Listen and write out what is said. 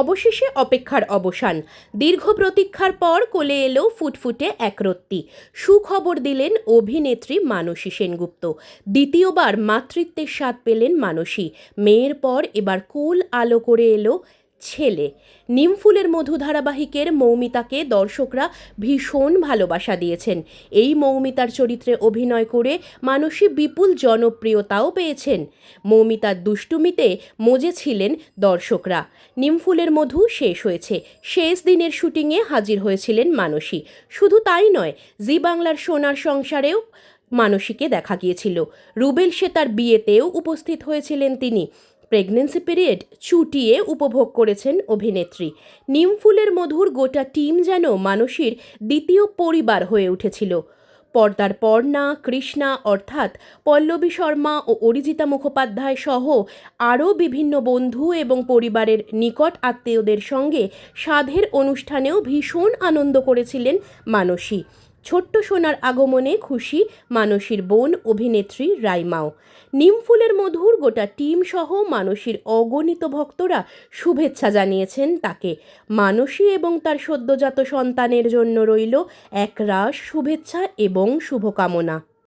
অবশেষে অপেক্ষার অবসান। দীর্ঘ প্রতীক্ষার পর কোলে এলো ফুটফুটে একরত্তি সুখবর দিলেন অভিনেত্রী মানসী সেনগুপ্ত। দ্বিতীয়বার মাতৃত্বের স্বাদ পেলেন মানসী। মেয়ের পর এবার কোল আলো করে এলো ছেলে। নিমফুলের মধু ধারাবাহিকের মৌমিতাকে দর্শকরা ভীষণ ভালোবাসা দিয়েছেন। এই মৌমিতার চরিত্রে অভিনয় করে মানসী বিপুল জনপ্রিয়তাও পেয়েছেন। মৌমিতার দুষ্টুমিতে মজেছিলেন দর্শকরা। নিমফুলের মধু শেষ হয়েছে। শেষ দিনের শুটিংয়ে হাজির হয়েছিলেন মানসী। শুধু তাই নয়, জি বাংলার সোনার সংসারেও মানসীকে দেখা গিয়েছিল। রুবেল সে তার বিয়েতেও উপস্থিত হয়েছিলেন তিনি। প্রেগনেন্সি পিরিয়ড চুটিয়ে উপভোগ করেছেন অভিনেত্রী। নিমফুলের মধুর গোটা টিম যেন মানসীর দ্বিতীয় পরিবার হয়ে উঠেছিল। পর্দার পর্ণা, কৃষ্ণা অর্থাৎ পল্লবী শর্মা ও অরিজিতা মুখোপাধ্যায় সহ আরও বিভিন্ন বন্ধু এবং পরিবারের নিকট আত্মীয়দের সঙ্গে সাধের অনুষ্ঠানেও ভীষণ আনন্দ করেছিলেন মানসী। ছোট্ট সোনার আগমনে খুশি মানসীর বোন অভিনেত্রী রাইমাও। নিমফুলের মধুর গোটা টিম সহ মানসীর অগণিত ভক্তরা শুভেচ্ছা জানিয়েছেন তাকে। মানসী এবং তার সদ্যজাত সন্তানের জন্য রইল একরাশ শুভেচ্ছা এবং শুভকামনা।